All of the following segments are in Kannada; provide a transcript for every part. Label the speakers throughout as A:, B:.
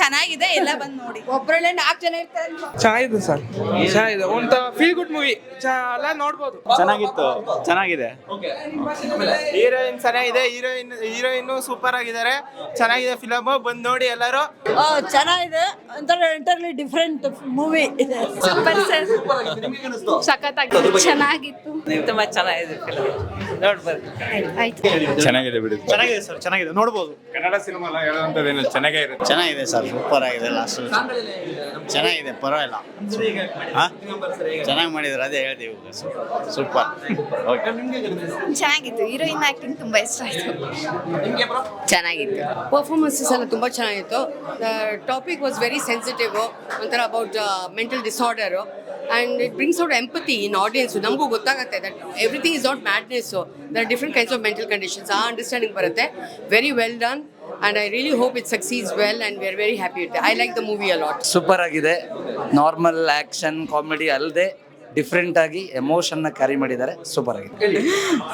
A: ಚೆನ್ನಾಗಿದೆ ಎಲ್ಲ ಬಂದು ನೋಡಿ.
B: ಒಬ್ಬರಲ್ಲೇ ನಾಲ್ಕು ಜನ ಇರ್ತಾರೆ
C: ಚೆನ್ನಾಗಿದೆ ಸರ್. ಚೆನ್ನಾಗಿದೆ. ಒಂದು ಫೀಲ್ ಗುಡ್ ಮೂವಿ ಎಲ್ಲ ನೋಡ್ಬೋದು.
D: ಚೆನ್ನಾಗಿತ್ತು. ಚೆನ್ನಾಗಿದೆ.
C: ಹೀರೋಯಿನ್ ಚೆನ್ನಾಗಿದೆ. ಹೀರೋಯಿನ್ ಹೀರೋಯಿನ್ ಸೂಪರ್ ಆಗಿದ್ದಾರೆ. ಚೆನ್ನಾಗಿದೆ ಫಿಲಮ್ ಬಂದ್ ನೋಡಿ ಎಲ್ಲರೂ.
B: ಚೆನ್ನಾಗಿದೆ. ಒಂಥರ entirely different movie
A: super sir ಸಖತ್ತಾಗಿ ಚೆನ್ನಾಗಿತ್ತು.
E: ತುಂಬಾ ಚೆನ್ನಾಗಿದೆ ಫಿಲಮ್ ನೋಡ್ಬೋದು.
D: ಚೆನ್ನಾಗಿದೆ ಬಿಡಿ.
F: ಚೆನ್ನಾಗಿದೆ ಸರ್ ಚೆನ್ನಾಗಿದೆ. ನೋಡ್ಬೋದು.
D: ಕನ್ನಡ ಸಿನಿಮಾ ಚೆನ್ನಾಗೇ ಇರುತ್ತೆ.
G: ಚೆನ್ನಾಗಿದೆ ಸರ್. ಸೂಪರ್ ಆಗಿದೆ ಲಾಸ್ಟ್ ಚೆನ್ನಾಗಿದೆ ಪರವಾಗಿಲ್ಲ? ಚೆನ್ನಾಗಿ ಮಾಡಿದ್ರು ಅದೇ ಹೇಳ್ತೀವಿ ಸೂಪರ್. ಓಕೆ
A: ಚೆನ್ನಾಗಿತ್ತು ಹೀರೋಯಿನ್ ಆಕ್ಟಿಂಗ್ ತುಂಬಾ ಇಷ್ಟ ಆಯಿತು.
E: ಚೆನ್ನಾಗಿತ್ತು.
B: ಪರ್ಫಾರ್ಮೆನ್ಸಸ್ ಎಲ್ಲ ತುಂಬ ಚೆನ್ನಾಗಿತ್ತು. ಟಾಪಿಕ್ ವಾಸ್ ವೆರಿ ಸೆನ್ಸಿಟಿವ್ ಒಂಥರ about mental disorder and it brings out empathy in audience ನಮಗೂ ಗೊತ್ತಾಗುತ್ತೆ that everything is not madness there different kinds of mental conditions ಆ ಅಂಡರ್ಸ್ಟ್ಯಾಂಡಿಂಗ್ ಬರುತ್ತೆ. Very well done and I really hope it succeeds well and we are very happy I like the movie a lot
H: super ಆಗಿದೆ. ನಾರ್ಮಲ್ ಆಕ್ಷನ್ ಕಾಮಿಡಿ ಅಲ್ಲದೆ ಡಿಫ್ರೆಂಟ್ ಆಗಿ ಎಮೋಷನ್ನ ಕ್ಯಾರಿ ಮಾಡಿದ್ದಾರೆ. ಸೂಪರ್ ಆಗಿತ್ತು.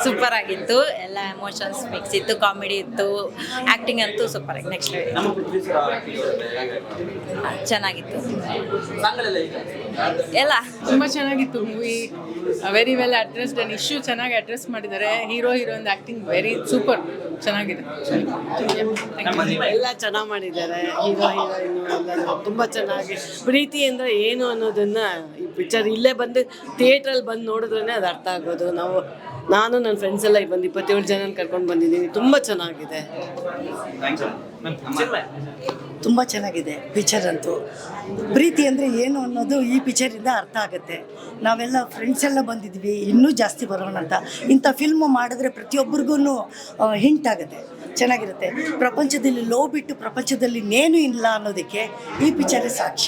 E: ಸೂಪರ್ ಆಗಿತ್ತು. ಎಲ್ಲ ಎಮೋಷನ್ಸ್ ಮಿಕ್ಸ್ ಇತ್ತು ಕಾಮಿಡಿ ಇತ್ತು ಆಕ್ಟಿಂಗ್ ಅಂತೂ ಸೂಪರ್ ಆಗಿ ನೆಕ್ಸ್ಟ್ ಚೆನ್ನಾಗಿತ್ತು. ಎಲ್ಲ.
I: ತುಂಬ ಚೆನ್ನಾಗಿತ್ತು movie very well addressed and issue ಚೆನ್ನಾಗಿ ಅಡ್ರೆಸ್ ಮಾಡಿದ್ದಾರೆ. Hero heroine acting very super ಚೆನ್ನಾಗಿದೆ.
J: ಎಲ್ಲ ಚೆನ್ನಾಗಿ ಮಾಡಿದ್ದಾರೆ. ಹೀರೋ ಹೀರೋಯಿನ್ ಎಲ್ಲರೂ ತುಂಬ ಚೆನ್ನಾಗಿ. ಪ್ರೀತಿ ಅಂದ್ರೆ ಏನು ಅನ್ನೋದನ್ನ ಈ ಪಿಕ್ಚರ್ ಇಲ್ಲೇ ಬಂದು ಥಿಯೇಟ್ರಲ್ಲಿ ಬಂದು ನೋಡಿದ್ರೇ ಅದು ಅರ್ಥ ಆಗೋದು. ನಾವು ನಾನು ನನ್ನ ಫ್ರೆಂಡ್ಸ್ ಎಲ್ಲ ಬಂದು ಇಪ್ಪತ್ತೇಳು ಜನ ಕರ್ಕೊಂಡು ಬಂದಿದ್ದೀನಿ. ತುಂಬ ಚೆನ್ನಾಗಿದೆ.
B: ತುಂಬ ಚೆನ್ನಾಗಿದೆ ಪಿಕ್ಚರ್ ಅಂತೂ. ಪ್ರೀತಿ ಅಂದರೆ ಏನು ಅನ್ನೋದು ಈ ಪಿಕ್ಚರಿಂದ ಅರ್ಥ ಆಗುತ್ತೆ. ನಾವೆಲ್ಲ ಫ್ರೆಂಡ್ಸ್ ಎಲ್ಲ ಬಂದಿದ್ವಿ ಇನ್ನೂ ಜಾಸ್ತಿ ಬರೋಣ ಅಂತ. ಇಂಥ ಫಿಲ್ಮ್ ಮಾಡಿದ್ರೆ ಪ್ರತಿಯೊಬ್ಬರಿಗೂ ಹಿಂಟ್ ಆಗುತ್ತೆ. ಚೆನ್ನಾಗಿರುತ್ತೆ. ಪ್ರಪಂಚದಲ್ಲಿ ಲೋ ಬಿಟ್ಟು ಪ್ರಪಂಚದಲ್ಲಿ ಇನ್ನೇನು ಇಲ್ಲ ಅನ್ನೋದಕ್ಕೆ ಈ ಪಿಕ್ಚರೇ ಸಾಕ್ಷಿ.